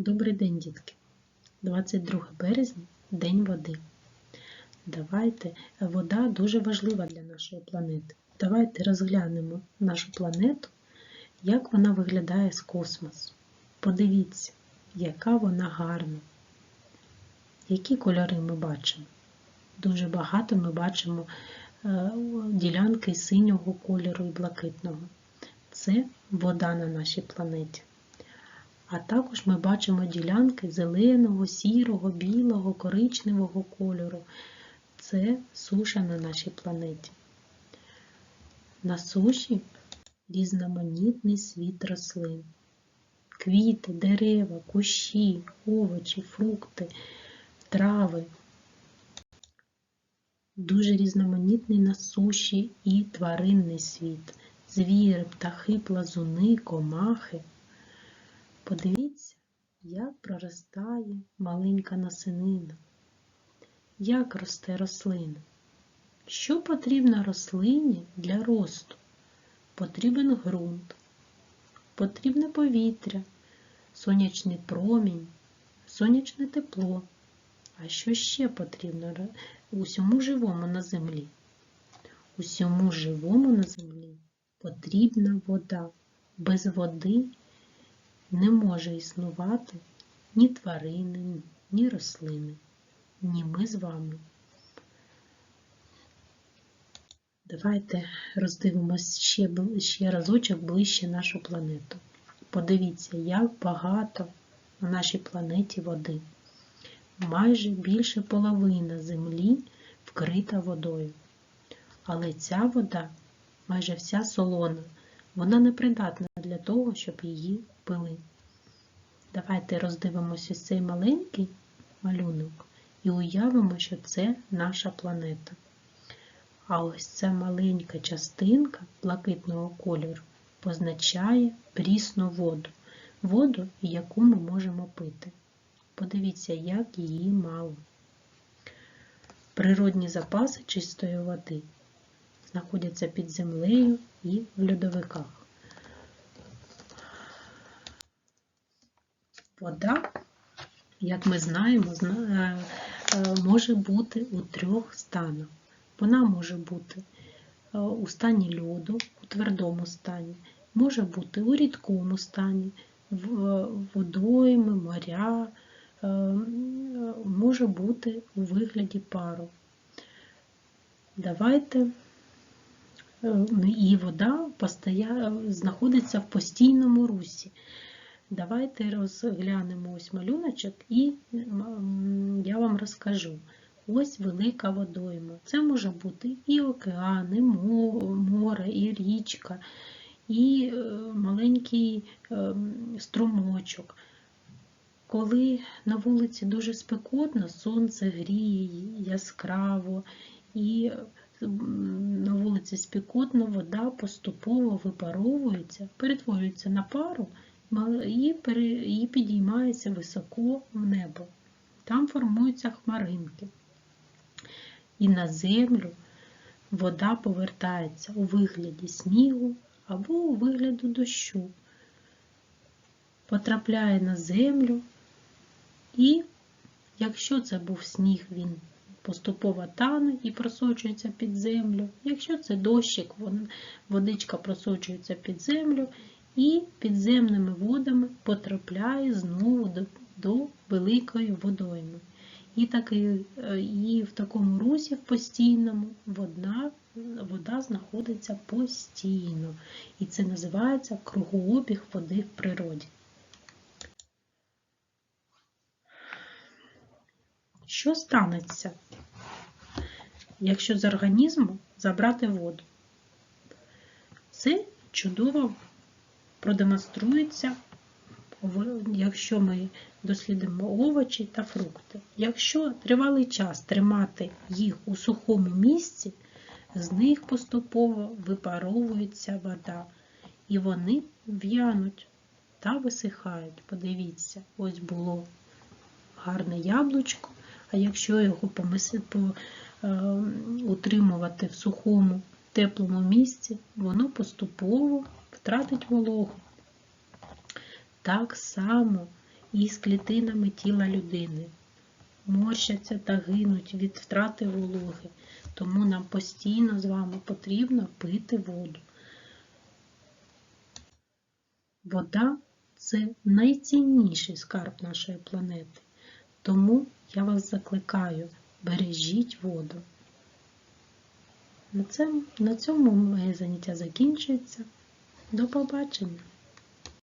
Добрий день, дітки! 22 березня День води. Давайте, вода дуже важлива для нашої планети. Давайте розглянемо нашу планету, як вона виглядає з космосу. Подивіться, яка вона гарна. Які кольори ми бачимо? Дуже багато ми бачимо е, ділянки синього кольору і блакитного. Це вода на нашій планеті. А також ми бачимо ділянки зеленого, сірого, білого, коричневого кольору. Це суша на нашій планеті. На суші різноманітний світ рослин. Квіти, дерева, кущі, овочі, фрукти, трави. Дуже різноманітний на суші і тваринний світ. Звіри, птахи, плазуни, комахи. Подивіться, як проростає маленька насенина, як росте рослина. Що потрібно рослині для росту? Потрібен ґрунт, потрібне повітря, сонячний промінь, сонячне тепло. А що ще потрібно усьому живому на землі? Усьому живому на землі потрібна вода. Без води не може існувати ні тварини, ні рослини, ні ми з вами. Давайте роздивимося ще, ще разочок ближче нашу планету. Подивіться, як багато на нашій планеті води. Майже більше половина землі вкрита водою. Але ця вода майже вся солона, вона не придатна для того, щоб її пили. Давайте роздивимося цей маленький малюнок і уявимо, що це наша планета. А ось ця маленька частинка блакитного кольору позначає прісну воду, воду, яку ми можемо пити. Подивіться, як її мало. Природні запаси чистої води знаходяться під землею і в льодовиках. Вода, як ми знаємо, може бути у трьох станах. Вона може бути у стані льоду, у твердому стані, може бути у рідкому стані, водойми, моря, може бути у вигляді пару. Давайте і вода знаходиться в постійному русі. Давайте розглянемо ось малюночок і я вам розкажу. Ось велика водойма. Це може бути і океан, і море, і річка, і маленький струмочок. Коли на вулиці дуже спекотно, сонце гріє яскраво, і на вулиці спекотно, вода поступово випаровується, перетворюється на пару і підіймається високо в небо. Там формуються хмаринки. І на землю вода повертається у вигляді снігу або у вигляді дощу. Потрапляє на землю, і якщо це був сніг, він поступово тане і просочується під землю. Якщо це дощик, водичка просочується під землю і підземними водами потрапляє знову до, до великої водойми. І таки, і в такому русі в постійному вода, вода знаходиться постійно. І це називається кругообіг води в природі. Що станеться, якщо з організму забрати воду? Це чудово продемонструється, якщо ми дослідимо овочі та фрукти. Якщо тривалий час тримати їх у сухому місці, з них поступово випаровується вода, і вони в'януть та висихають. Подивіться, ось було гарне яблучко, а якщо його помисити, утримувати в сухому теплому місці, воно поступово втратить вологу. Так само і з клітинами тіла людини. Морщаться та гинуть від втрати вологи, тому нам постійно з вами потрібно пити воду. Вода це найцінніший скарб нашої планети. Тому я вас закликаю, бережіть воду. На цьому, моє заняття закінчується. До побачення!